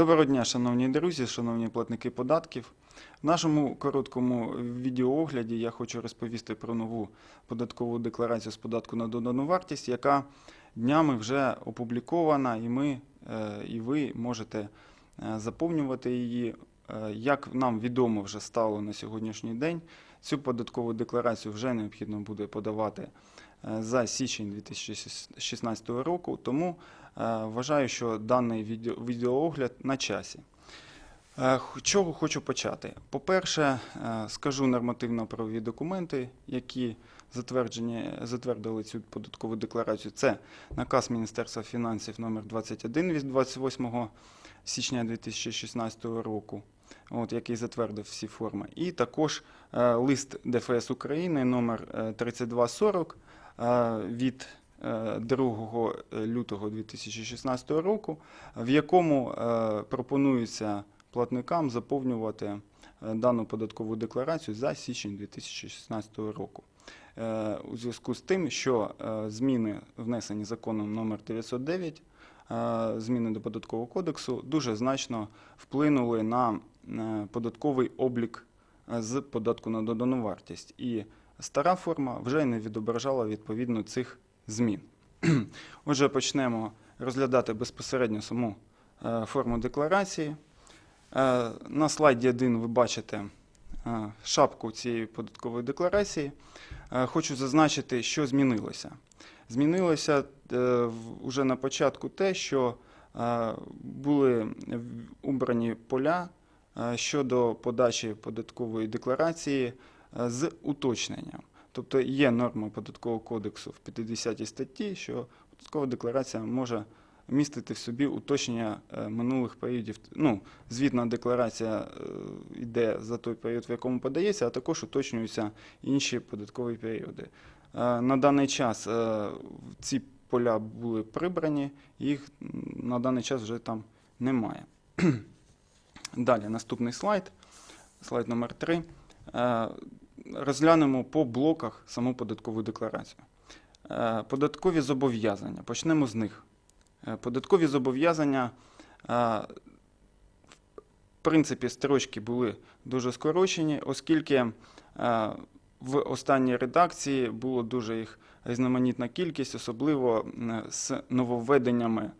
Доброго дня, шановні друзі, шановні платники податків. В нашому короткому відеоогляді я хочу розповісти про нову податкову декларацію з податку на додану вартість, яка днями вже опублікована, і ми, е, і ви можете е, заповнювати її. Е, Як нам відомо вже стало на сьогоднішній день, цю податкову декларацію вже необхідно буде подавати за січень 2016 року. Тому Е, Вважаю, що даний відео, відеоогляд на часі. Е, Чого хочу почати? По-перше, е, скажу нормативно-правові документи, які затвердили цю податкову декларацію. Це наказ Міністерства фінансів номер 21 від 28 січня 2016 року, от, який затвердив всі форми. І також е, лист ДФС України номер е, 3240 е, від е, 2 лютого 2016 року, в якому е, пропонується платникам заповнювати е, дану податкову декларацію за січень 2016 року. Е, У зв'язку з тим, що е, зміни внесені законом номер 909, е, зміни до податкового кодексу, дуже значно вплинули на е, податковий облік е, з податку на додану вартість. І стара форма вже не відображала відповідно цих змін. Отже, почнемо розглядати безпосередньо саму е, форму декларації. Е, На слайді 1 ви бачите е, шапку цієї податкової декларації. Хочу зазначити, що змінилося. Змінилося е, в- уже на початку те, що були убрані поля щодо подачі податкової декларації з уточненням. Тобто є норма податкового кодексу в 50 статті, що податкова декларація може містити в собі уточнення е, минулих періодів. Ну, звітна декларація е, йде за той період, в якому подається, а також уточнюються інші податкові періоди. Е, На даний час е, ці поля були прибрані, їх на даний час вже там немає. Далі, наступний слайд, слайд номер 3. Розглянемо по блоках саму податкову декларацію. Е, Податкові зобов'язання. Почнемо з них. Е, Податкові зобов'язання, е, в принципі, строчки були дуже скорочені, оскільки в останній редакції було дуже їх різноманітна кількість, особливо з нововведеннями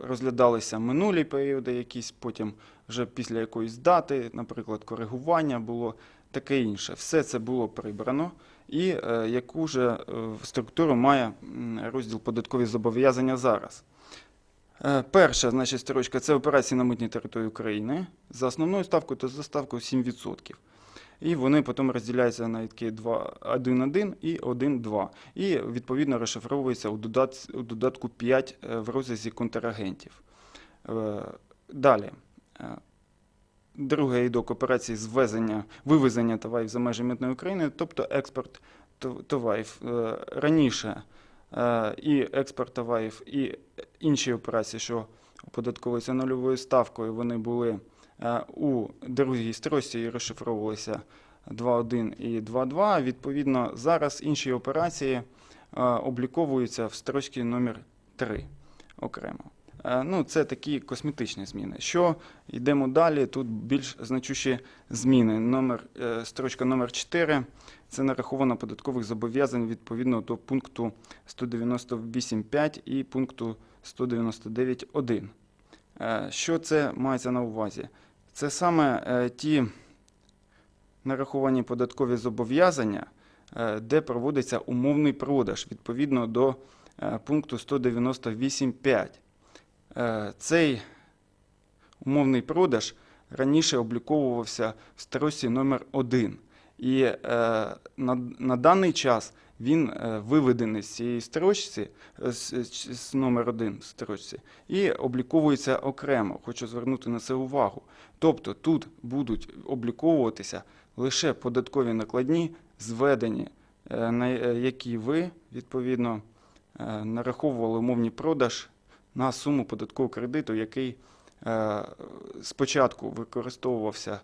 розглядалися минулі періоди, якісь потім вже після якоїсь дати, наприклад, коригування було таке інше. Все це було прибрано. І е, яку же структуру має розділ податкові зобов'язання зараз? Е, Перша, значить, строчка це операції на митній території України за основною ставкою та за ставкою 7%. І вони потім розділяються на такі 1.1 і 1.2. І відповідно розшифровуються у, додат, у додатку 5 е, в розрізі контрагентів. Далі. Е, Другий рядок операції з ввезення, вивезення товарів за межі митної України, тобто експорт тов- товарів. Е, Раніше е, і експорт товарів, і інші операції, що оподатковуються нульовою ставкою, вони були е, у другій строчці і розшифровувалися 2.1 і 2.2. Відповідно, зараз інші операції обліковуються в строчці номер 3 окремо. Е, Ну, це такі косметичні зміни. Що йдемо далі? Тут більш значущі зміни. Номер, е, строчка номер 4 це нараховано податкових зобов'язань відповідно до пункту 198.5 і пункту 199.1. Е, Що це мається на увазі? Це саме ті нараховані податкові зобов'язання, де проводиться умовний продаж відповідно до пункту 198.5. Е, Цей умовний продаж раніше обліковувався в строчці номер 1 І е, на, на даний час він е, виведений з цієї строчці, з, з- номер 1 строчці, і обліковується окремо. Хочу звернути на це увагу. Тобто тут будуть обліковуватися лише податкові накладні, зведені, на які ви відповідно нараховували умовний продаж на суму податкового кредиту, який е, спочатку використовувався е,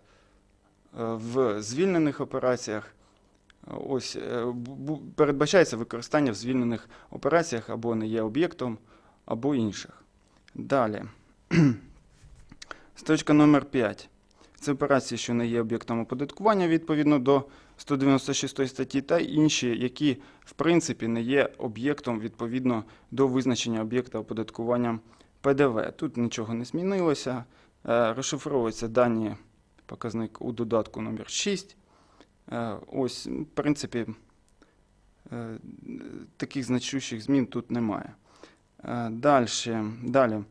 в звільнених операціях. Ось е, передбачається використання в звільнених операціях або не є об'єктом, або інших. Далі. Строчка номер 5. Це операції, що не є об'єктом оподаткування відповідно до 196 статті, та інші, які в принципі не є об'єктом відповідно до визначення об'єкта оподаткування ПДВ. Тут нічого не змінилося. Е, Розшифровуються дані показник у додатку номер 6. Е, Ось, в принципі, е, таких значущих змін тут немає. Далі, далі.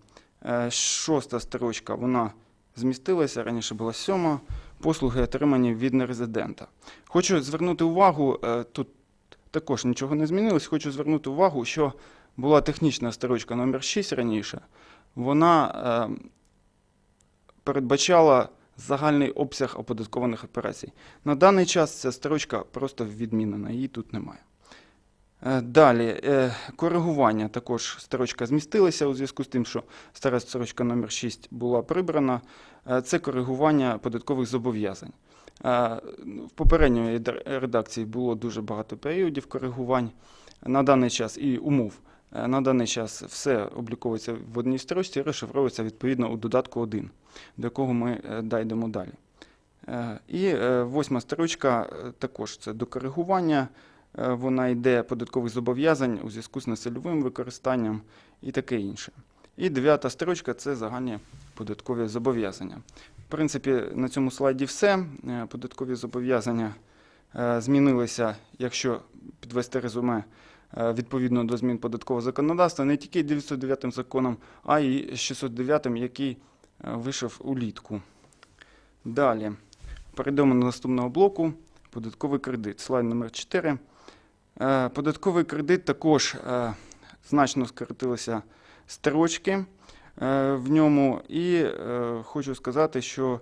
Шоста строчка, вона змістилася, раніше була сьома. Послуги отримані від нерезидента. Хочу звернути увагу, е, тут також нічого не змінилось. Хочу звернути увагу, що була технічна строчка номер 6 раніше. Вона е, передбачала загальний обсяг оподаткованих операцій. На даний час ця строчка просто відмінена, її тут немає. Е, Далі, е, коригування також строчка змістилася у зв'язку з тим, що стара строчка номер 6 була прибрана. Е, Це коригування податкових зобов'язань. В попередньої редакції було дуже багато періодів коригувань. На даний час і умов. На даний час все обліковується в одній строчці розшифровується відповідно у додатку 1, до якого ми дійдемо далі. І восьма строчка також це до коригування. Вона йде податкових зобов'язань у зв'язку з нецільовим використанням і таке інше. І дев'ята строчка це загальні податкові зобов'язання. В принципі, на цьому слайді все. Е, Податкові зобов'язання е, змінилися, якщо підвести резюме, е, відповідно до змін податкового законодавства, не тільки 909 законом, а й 609, який е, вийшов улітку. Далі. Перейдемо до наступного блоку. Податковий кредит. Слайд номер 4. Е, Податковий кредит також е, значно скоротилися строчки е, в ньому. І хочу сказати, що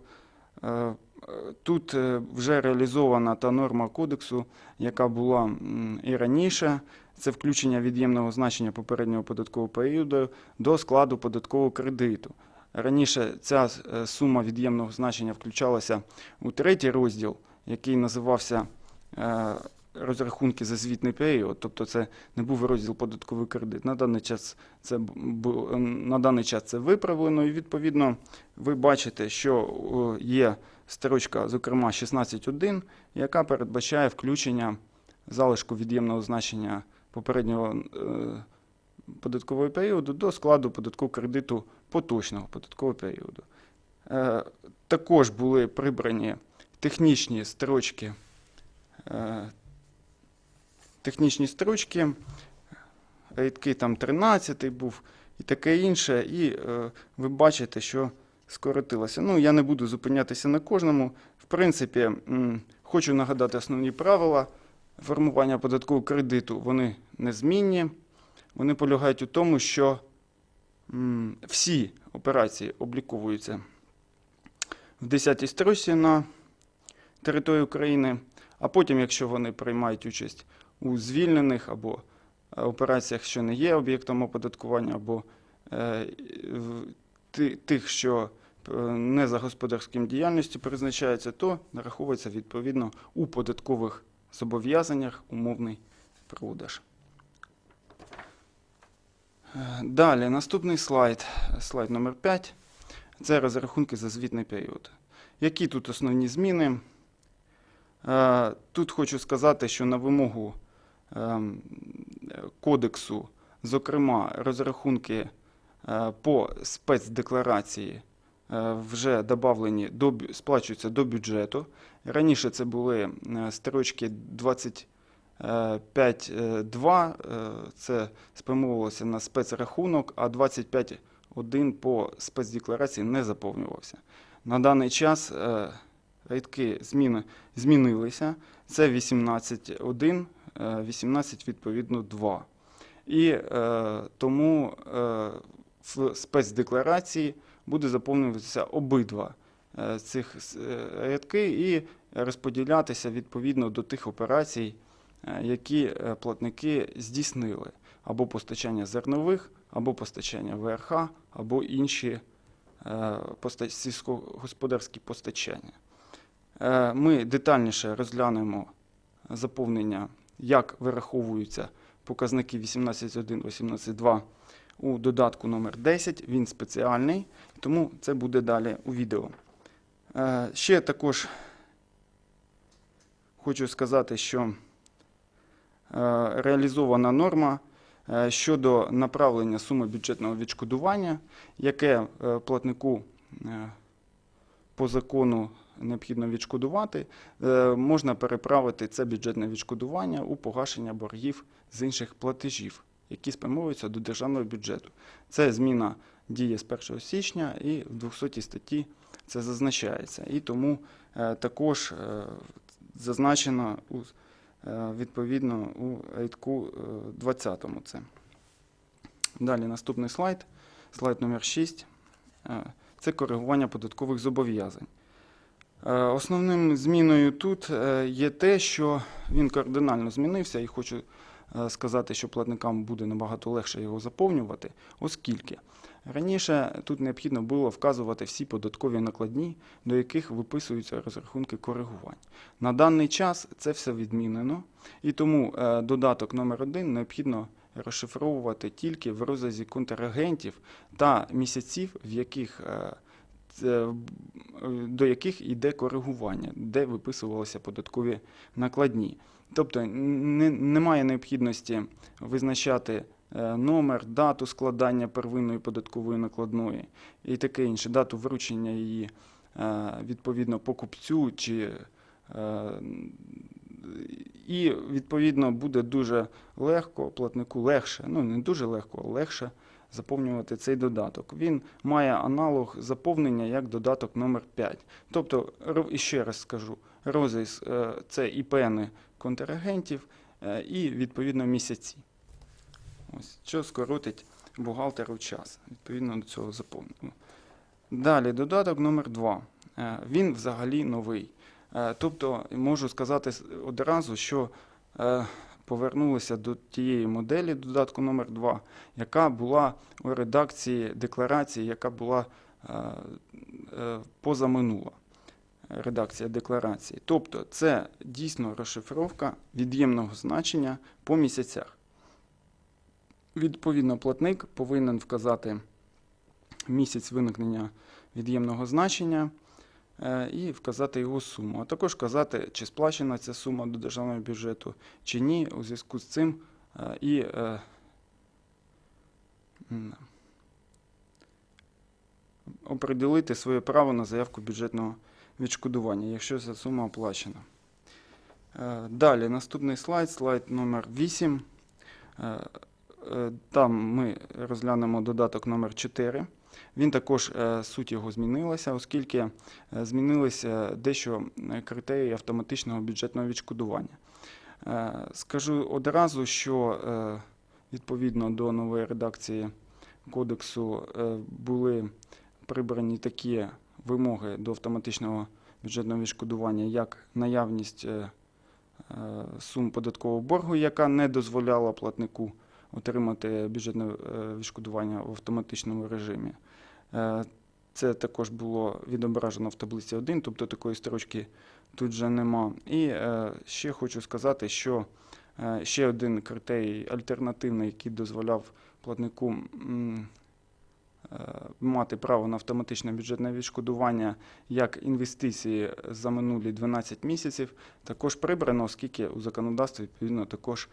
тут вже реалізована та норма кодексу, яка була і раніше. Це включення від'ємного значення попереднього податкового періоду до складу податкового кредиту. Раніше ця сума від'ємного значення включалася у третій розділ, який називався розрахунки за звітний період, тобто це не був розділ податковий кредит. На даний час це бу- на даний час це виправлено, і відповідно ви бачите, що є строчка, зокрема 16.1, яка передбачає включення залишку від'ємного значення попереднього е, податкового періоду до складу податкового кредиту поточного податкового періоду. Е, Також були прибрані технічні строчки, е, технічні строчки, рядки там 13 був і таке інше, і е, ви бачите, що скоротилося. Ну, я не буду зупинятися на кожному. В принципі, м, хочу нагадати основні правила формування податкового кредиту. Вони незмінні. Вони полягають у тому, що м, всі операції обліковуються в 10-й строчці на території України, а потім, якщо вони приймають участь у звільнених або е, операціях, що не є об'єктом оподаткування, або е, тих, що е, не за господарським діяльністю призначаються, то нараховується відповідно у податкових зобов'язаннях умовний продаж. Далі, наступний слайд, слайд номер 5. Це розрахунки за звітний період. Які тут основні зміни? Тут хочу сказати, що на вимогу кодексу, зокрема, розрахунки е, по спецдекларації е, вже добавлені до, сплачуються до бюджету. Раніше це були е, строчки 25.2, е, це спрямовувалося на спецрахунок, а 25.1 по спецдекларації не заповнювався. На даний час рядки зміни змінилися. Це 18.1, е, 18 відповідно 2. І е, тому е, в спецдекларації буде заповнюватися обидва е, цих е, рядки і розподілятися відповідно до тих операцій, е, які е, платники здійснили, або постачання зернових, або постачання ВРХ, або інші е, поста- сільськогосподарські постачання. Е, Ми детальніше розглянемо заповнення, як вираховуються показники 18.1, 18.2 у додатку номер 10. Він спеціальний, тому це буде далі у відео. Е, Ще також хочу сказати, що е, реалізована норма е, щодо направлення суми бюджетного відшкодування, яке платнику по закону необхідно відшкодувати, е, можна переправити це бюджетне відшкодування у погашення боргів з інших платежів, які спрямовуються до державного бюджету. Це зміна діє з 1 січня і в 200 статті це зазначається. І тому е, також е, зазначено відповідно у рядку е, 20 це. Далі наступний слайд, слайд номер 6. Е, Це коригування податкових зобов'язань. Е, Основним зміною тут е, є те, що він кардинально змінився, і хочу е, сказати, що платникам буде набагато легше його заповнювати, оскільки раніше тут необхідно було вказувати всі податкові накладні, до яких виписуються розрахунки коригувань. На даний час це все відмінено, і тому додаток номер 1 необхідно розшифровувати тільки в розрізі контрагентів та місяців, в яких до яких йде коригування, де виписувалися податкові накладні. Тобто не, немає необхідності визначати е, номер, дату складання первинної податкової накладної і таке інше, дату вручення її е, відповідно покупцю чи е, і відповідно буде дуже легко, платнику легше, ну не дуже легко, а легше заповнювати цей додаток. Він має аналог заповнення як додаток номер 5. Тобто, ще раз скажу, розріз е, це ІПНи контрагентів е, і відповідно місяці. Ось, що скоротить бухгалтеру час, відповідно до цього заповнення. Далі, додаток номер 2. Він взагалі новий. Е, Тобто, можу сказати одразу, що е, повернулися до тієї моделі додатку номер 2 яка була у редакції декларації, яка була е, е, позаминула редакція декларації. Тобто це дійсно розшифровка від'ємного значення по місяцях. Відповідно, платник повинен вказати місяць виникнення від'ємного значення і вказати його суму, а також вказати, чи сплачена ця сума до державного бюджету, чи ні. У зв'язку з цим е, і е, оприділити своє право на заявку бюджетного відшкодування, якщо ця сума оплачена. Е, Далі, наступний слайд, слайд номер 8. Е, е, Там ми розглянемо додаток номер 4. Він також е, суть його змінилася, оскільки е, змінилися дещо е, критерії автоматичного бюджетного відшкодування. Скажу одразу, що відповідно до нової редакції кодексу були прибрані такі вимоги до автоматичного бюджетного відшкодування, як наявність сум податкового боргу, яка не дозволяла платнику отримати бюджетне відшкодування в автоматичному режимі. Е, Це також було відображено в таблиці 1, тобто такої строчки тут вже нема. І е, ще хочу сказати, що е, ще один критерій альтернативний, який дозволяв платнику мати право на автоматичне бюджетне відшкодування як інвестиції за минулі 12 місяців, також прибрано, оскільки у законодавстві відповідно також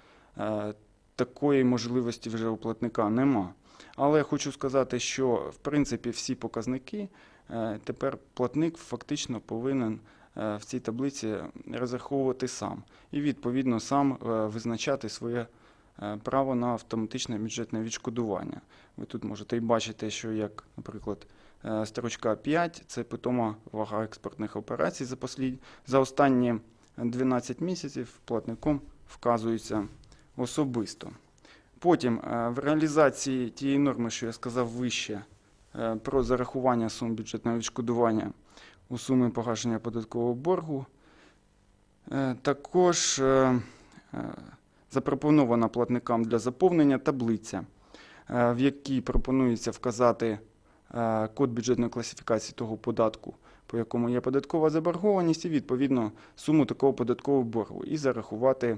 такої можливості вже у платника нема. Але хочу сказати, що в принципі всі показники е, тепер платник фактично повинен е, в цій таблиці розраховувати сам і відповідно сам е, визначати своє право на автоматичне бюджетне відшкодування. Ви тут можете і бачити, що як, наприклад, строчка 5 це питома вага експортних операцій за, послід... за останні 12 місяців платником вказується особисто. Потім е, в реалізації тієї норми, що я сказав вище, е, про зарахування сум бюджетного відшкодування у суми погашення податкового боргу, е, також запропонована платникам для заповнення таблиця, в якій пропонується вказати код бюджетної класифікації того податку, по якому є податкова заборгованість, і відповідно суму такого податкового боргу, і зарахувати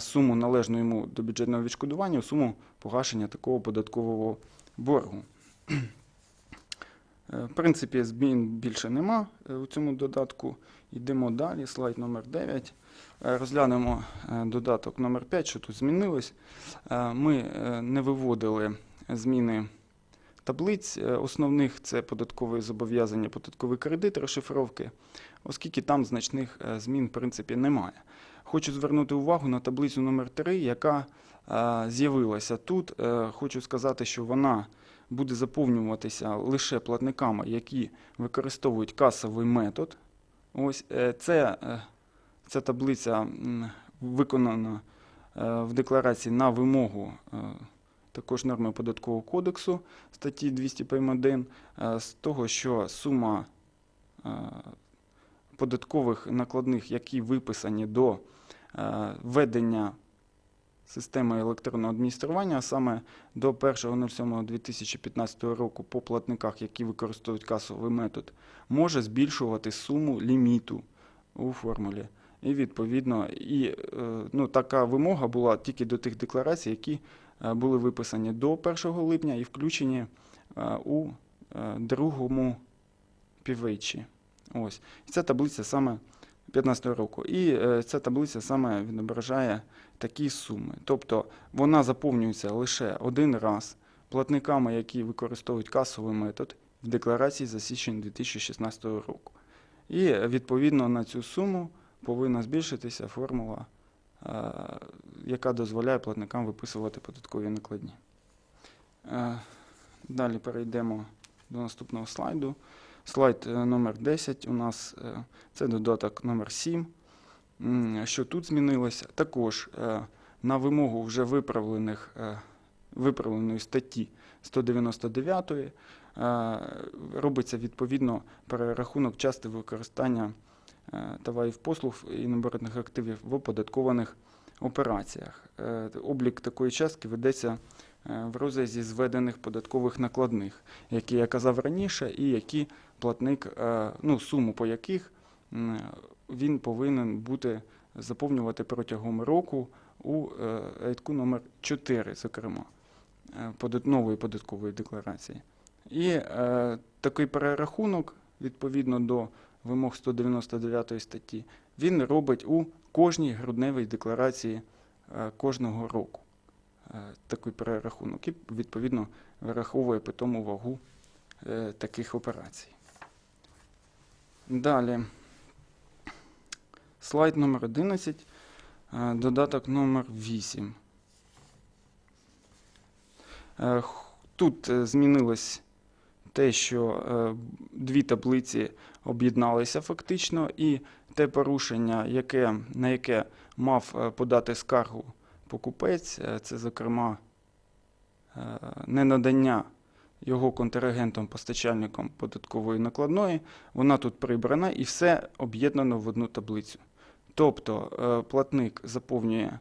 суму належну йому до бюджетного відшкодування у суму погашення такого податкового боргу. Е, В принципі, змін більше нема е, у цьому додатку. Йдемо далі, слайд номер 9. Е, Розглянемо е, додаток номер 5, що тут змінилось. Е, Ми е, не виводили зміни таблиць е, основних, це податкові зобов'язання, податковий кредит, розшифровки, оскільки там значних е, змін, в принципі, немає. Хочу звернути увагу на таблицю номер 3, яка з'явилася тут. Е, Хочу сказати, що вона буде заповнюватися лише платниками, які використовують касовий метод. Ось е, це, е, ця таблиця виконана в декларації на вимогу також норми податкового кодексу статті 200 прим. 1 е, з того, що сума податкових накладних, які виписані до введення системи електронного адміністрування, а саме до 1.07.2015 року по платниках, які використовують касовий метод, може збільшувати суму ліміту у формулі. І відповідно, і е, ну, така вимога була тільки до тих декларацій, які е, були виписані до 1 липня і включені е, у е, другому півріччі. Ось. І ця таблиця саме 15 року. І е, ця таблиця саме відображає такі суми. Тобто вона заповнюється лише один раз платниками, які використовують касовий метод в декларації за січень 2016 року. І е, відповідно на цю суму повинна збільшитися формула, е, яка дозволяє платникам виписувати податкові накладні. Далі перейдемо до наступного слайду. Слайд е, номер 10 у нас е, це додаток номер 7. Що тут змінилося? Також е, на вимогу вже виправлених, виправленої статті 199 е, робиться відповідно перерахунок части використання товарів послуг і наборних активів в оподаткованих операціях. Облік такої частки ведеться в розрізі зведених податкових накладних, які я казав раніше, і які платник, е, ну, суму по яких він повинен бути заповнювати протягом року у е, рядку номер 4, зокрема, е, нової податкової декларації. І е, такий перерахунок, відповідно до вимог 199 статті, він робить у кожній грудневій декларації е, кожного року. Е, такий перерахунок і відповідно вираховує питому вагу е, таких операцій. Далі. Слайд номер 11, е, додаток номер 8. Е, Тут е, змінилось те, що дві таблиці об'єдналися фактично, і те порушення, яке, на яке мав подати скаргу покупець, це, зокрема, ненадання його контрагентом постачальником податкової накладної, вона тут прибрана і все об'єднано в одну таблицю. Тобто е, платник заповнює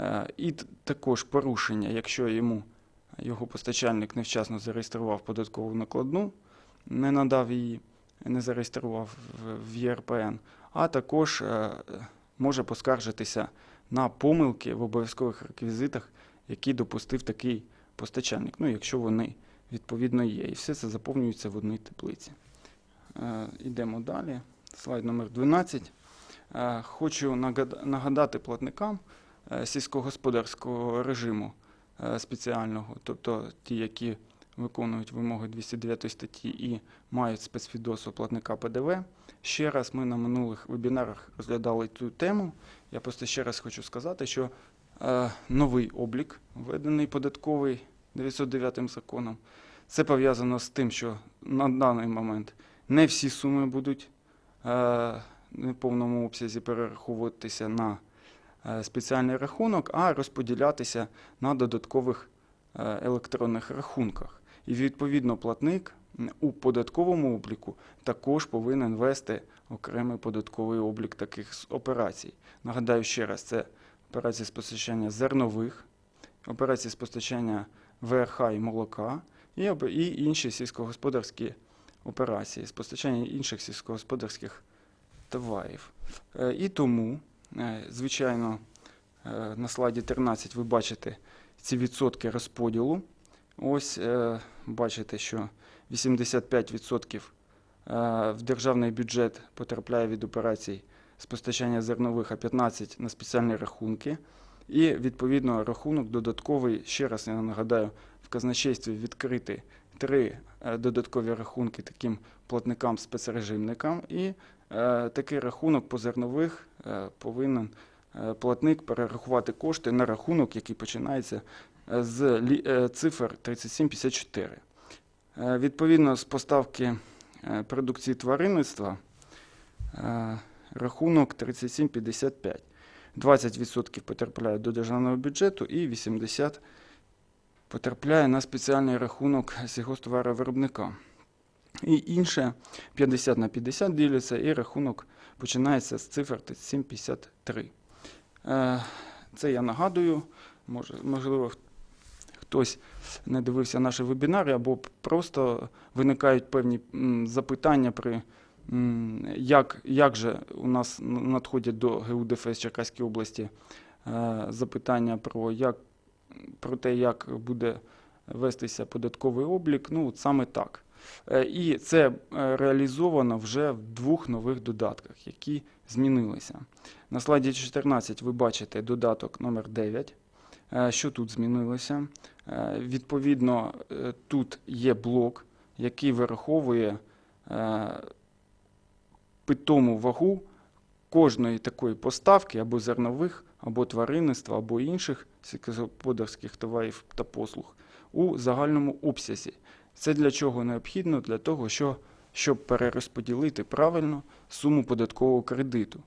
е, і також порушення, якщо йому його постачальник невчасно зареєстрував податкову накладну, не надав її, не зареєстрував в- в ЄРПН, а також е, може поскаржитися на помилки в обов'язкових реквізитах, які допустив такий постачальник, ну, якщо вони відповідно є. І все це заповнюється в одній таблиці. Е, Йдемо далі. Слайд номер 12. Е, Хочу нагадати платникам е, сільськогосподарського режиму спеціального, тобто ті, які виконують вимоги 209 статті і мають спецвідосу платника ПДВ. Ще раз ми на минулих вебінарах розглядали цю тему. Я просто ще раз хочу сказати, що новий облік, введений податковий 909 законом, це пов'язано з тим, що на даний момент не всі суми будуть е, в повному обсязі перераховуватися на е, спеціальний рахунок, а розподілятися на додаткових е, електронних рахунках. І відповідно платник у податковому обліку також повинен вести окремий податковий облік таких операцій. Нагадаю ще раз, це операції з постачання зернових, операції з постачання ВРХ і молока, і, інші сільськогосподарські операції з постачання інших сільськогосподарських товарів. Е, І тому, е, звичайно, е, на слайді 13 ви бачите ці відсотки розподілу. Ось бачите, що 85% е, в державний бюджет потрапляє від операцій з постачання зернових, а 15% на спеціальні рахунки. І відповідно рахунок додатковий. Ще раз я нагадаю, в казначействі відкрити три е, додаткові рахунки таким платникам-спецрежимникам. І е, такий рахунок по зернових е, повинен е, платник перерахувати кошти на рахунок, який починається е, з цифр 3754. Е, Відповідно з поставки продукції тваринництва е, рахунок 3755. 20% потрапляє до державного бюджету і 80% потрапляє на спеціальний рахунок сільгосптоваровиробника. І інше 50 на 50 діляться, і рахунок починається з цифр 3753. Е, Це я нагадую, можливо, хтось не дивився наші вебінари, або просто виникають певні запитання при як, як же у нас надходять до ГУДФС Черкаської області е, запитання про, як, про те, як буде вестися податковий облік. Ну, от саме так. Е, І це е, реалізовано вже в двох нових додатках, які змінилися. На слайді 14 ви бачите додаток номер 9. Е, Що тут змінилося? Відповідно, тут є блок, який вираховує питому вагу кожної такої поставки або зернових, або тваринництва, або інших сільськогосподарських товарів та послуг у загальному обсязі. Це для чого необхідно? Для того, що, щоб перерозподілити правильно суму податкового кредиту,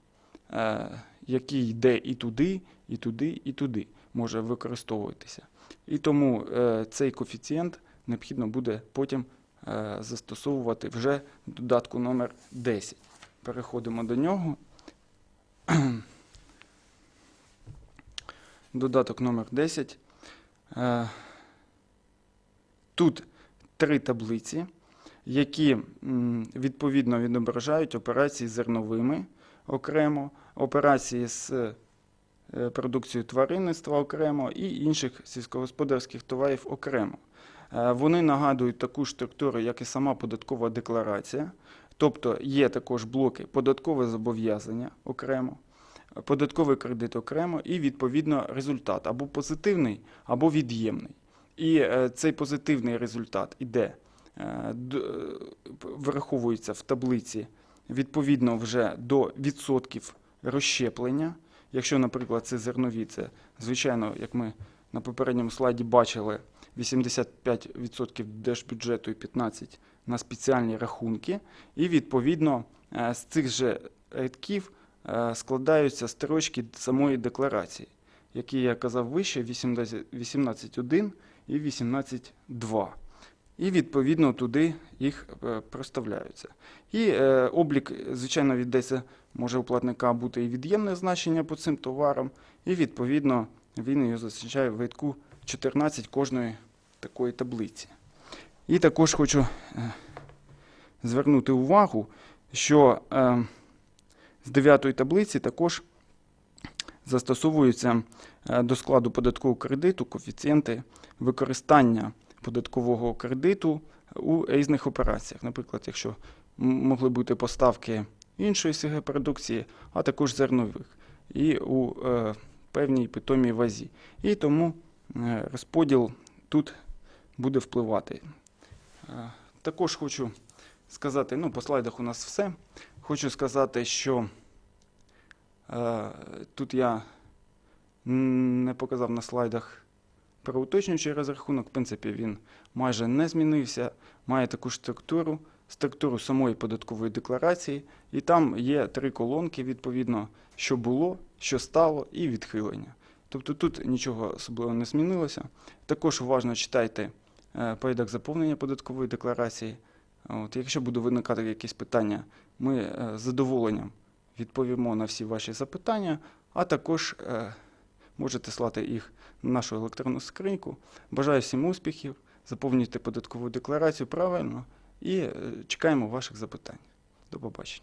е, який йде і туди, і туди, і туди може використовуватися. І тому е, цей коефіцієнт необхідно буде потім е, застосовувати вже додатку номер 10. Переходимо до нього. Додаток номер 10. Е, Тут три таблиці, які відповідно відображають операції з зерновими окремо, операції з е, продукцією тваринництва окремо і інших сільськогосподарських товарів окремо. Е, Вони нагадують таку структуру, як і сама податкова декларація. Тобто є також блоки податкове зобов'язання окремо, податковий кредит окремо і відповідно результат або позитивний, або від'ємний. І е, цей позитивний результат іде, е, враховується в таблиці відповідно вже до відсотків розщеплення. Якщо, наприклад, це зернові, це звичайно, як ми на попередньому слайді бачили, 85% держбюджету і 15% на спеціальні рахунки. І відповідно е, з цих же рядків е, складаються строчки самої декларації, які я казав вище, 18.1 і 18.2. І відповідно туди їх е, проставляються. І облік, звичайно, віддається, може у платника бути і від'ємне значення по цим товарам, і відповідно він його зазначає в рядку 14 кожної такої таблиці. І також хочу е, звернути увагу, що е, з дев'ятої таблиці також застосовуються е, до складу податкового кредиту коефіцієнти використання податкового кредиту у різних операціях. Наприклад, якщо могли бути поставки іншої СГ продукції, а також зернових, і у певній питомій вазі. І тому розподіл тут буде впливати. Е, Також хочу сказати, ну, по слайдах у нас все. Хочу сказати, що е, тут я не показав на слайдах про уточнюючий розрахунок. В принципі, він майже не змінився, має таку структуру, структуру самої податкової декларації, і там є три колонки, відповідно, що було, що стало, і відхилення. Тобто тут нічого особливо не змінилося. Також уважно читайте порядок заповнення податкової декларації. От, якщо буде виникати якісь питання, ми е, з задоволенням відповімо на всі ваші запитання, а також е, можете слати їх на нашу електронну скриньку. Бажаю всім успіхів, заповнюйте податкову декларацію правильно і е, чекаємо ваших запитань. До побачення.